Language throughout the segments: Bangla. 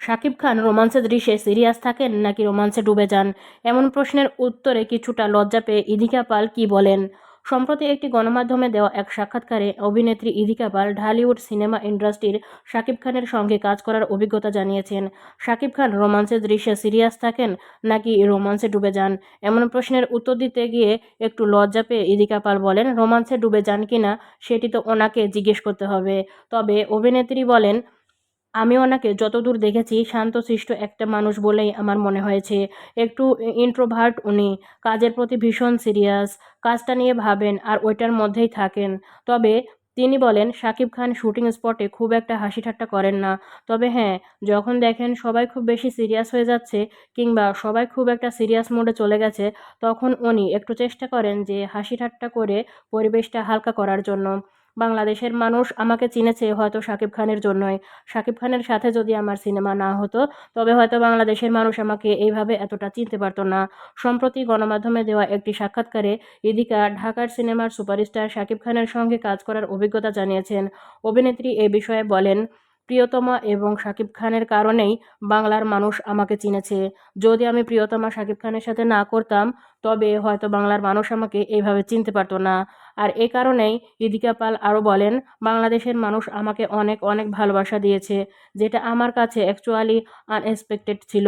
শাকিব খান রোমান্সের দৃশ্যে সিরিয়াস থাকেন নাকি রোমান্সে ডুবে যান? এমন প্রশ্নের উত্তরে কিছুটা লজ্জা পেয়ে ইদিকা পাল কি বলেন? সম্প্রতি একটি গণমাধ্যমে দেওয়া এক সাক্ষাৎকারে অভিনেত্রী ইদিকা পাল ঢালিউড সিনেমা ইন্ডাস্ট্রির শাকিব খানের সঙ্গে কাজ করার অভিজ্ঞতা জানিয়েছেন। শাকিব খান রোমান্সের দৃশ্যে সিরিয়াস থাকেন নাকি রোমান্সে ডুবে যান? এমন প্রশ্নের উত্তর দিতে গিয়ে একটু লজ্জা পেয়ে ইদিকা পাল বলেন রোমান্সে ডুবে যান কিনা সেটি তো ওনাকে জিজ্ঞেস করতে হবে। তবে অভিনেত্রী বলেন আমি ওনাকে যতদূর দেখেছি শান্তশিষ্ট একটা মানুষ বলেই আমার মনে হয়েছে। একটু ইন্ট্রোভার্ট উনি, কাজের প্রতি ভীষণ সিরিয়াস কাজটা নিয়ে ভাবেন আর ওইটার মধ্যেই থাকেন। তবে তিনি বলেন, শাকিব খান শুটিং স্পটে খুব একটা হাসি ঠাট্টা করেন না। তবে হ্যাঁ যখন দেখেন সবাই খুব বেশি সিরিয়াস হয়ে যাচ্ছে কিংবা সবাই খুব একটা সিরিয়াস মোডে চলে গেছে, তখন উনি একটু চেষ্টা করেন যে হাসি ঠাট্টা করে পরিবেশটা হালকা করার জন্য। বাংলাদেশের মানুষ আমাকে চিনেছে হয়তো শাকিব খানের জন্যই। শাকিব খানের সাথে যদি আমার সিনেমা না হতো, তবে হয়তো বাংলাদেশের মানুষ আমাকে এইভাবে এতটা চিনতে পারতো না। সম্প্রতি গণমাধ্যমে দেওয়া একটি সাক্ষাৎকারে ইদিকা ঢাকার সিনেমার সুপারস্টার শাকিব খানের সঙ্গে কাজ করার অভিজ্ঞতা জানিয়েছেন। অভিনেত্রী এ বিষয়ে বলেন প্রিয়তমা এবং শাকিব খানের কারণেই বাংলার মানুষ আমাকে চিনেছে। যদি আমি প্রিয়তমা শাকিব খানের সাথে না করতাম, তবে হয়তো বাংলার মানুষ আমাকে এইভাবে চিনতে পারতো না। আর এ কারণেই ইদিকা পাল আরও বলেন, বাংলাদেশের মানুষ আমাকে অনেক অনেক ভালোবাসা দিয়েছে, যেটা আমার কাছে অ্যাকচুয়ালি আনএক্সপেক্টেড ছিল।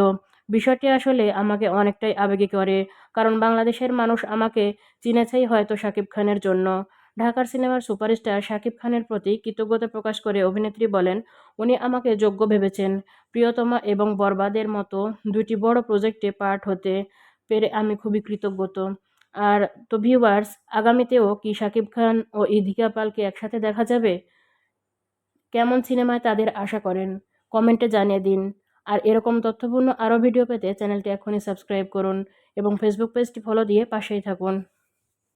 বিষয়টি আসলে আমাকে অনেকটাই আবেগে করে, কারণ বাংলাদেশের মানুষ আমাকে চিনেছেই হয়তো শাকিব খানের জন্য। ঢাকার সিনেমার সুপারস্টার শাকিব খানের প্রতি কৃতজ্ঞতা প্রকাশ করে অভিনেত্রী বলেন, উনি আমাকে যোগ্য ভেবেছেন। প্রিয়তমা এবং বরবাদের মতো দুটি বড় প্রজেক্টে পার্ট হতে পেরে আমি খুবই কৃতজ্ঞত আর তো ভিউয়ার্স আগামীতেও কি শাকিব খান ও ইদিকা পালকে একসাথে দেখা যাবে? কেমন সিনেমায় তাদের আশা করেন? কমেন্টে জানিয়ে দিন। আর এরকম তথ্যপূর্ণ আরও ভিডিও পেতে চ্যানেলটি এখনই সাবস্ক্রাইব করুন এবং ফেসবুক পেজটি ফলো দিয়ে পাশেই থাকুন।